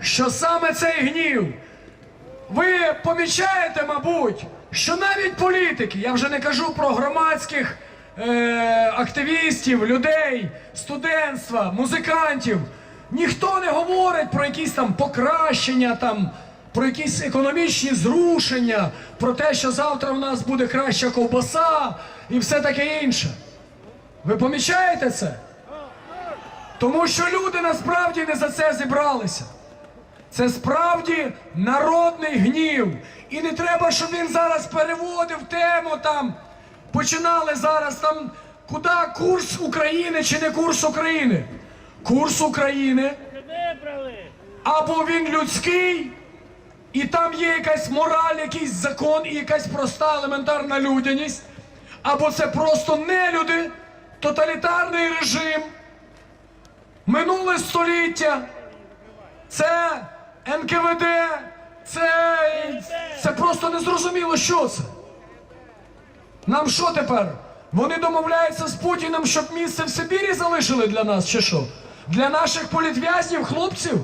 що саме цей гнів. Ви помічаєте, мабуть, що навіть політики, я вже не кажу про громадських е, активістів, людей, студентства, музикантів, ніхто не говорить про якісь там покращення, там, про якісь економічні зрушення, про те, що завтра в нас буде краща ковбаса і все таке інше. Ви помічаєте це? Тому що люди насправді не за це зібралися. Це справді народний гнів. І не треба, щоб він зараз переводив тему там. Починали зараз там, куди курс України чи не курс України. Курс України або він людський, і там є якась мораль, якийсь закон і якась проста елементарна людяність, або це просто нелюди, тоталітарний режим, минуле століття, це НКВД, це, це просто незрозуміло, що це. Нам що тепер? Вони домовляються з Путіним, щоб місце в Сибірі залишили для нас, чи що? Для наших політв'язнів, хлопців?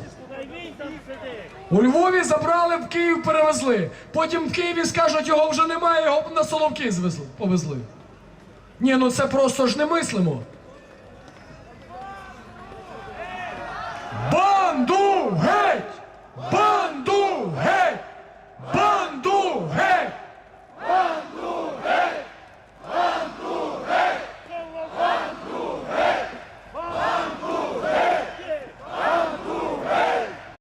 У Львові забрали, в Київ перевезли. Потім в Києві скажуть, його вже немає, його на Соловки звезли, повезли. Ні, ну це просто ж не мислимо.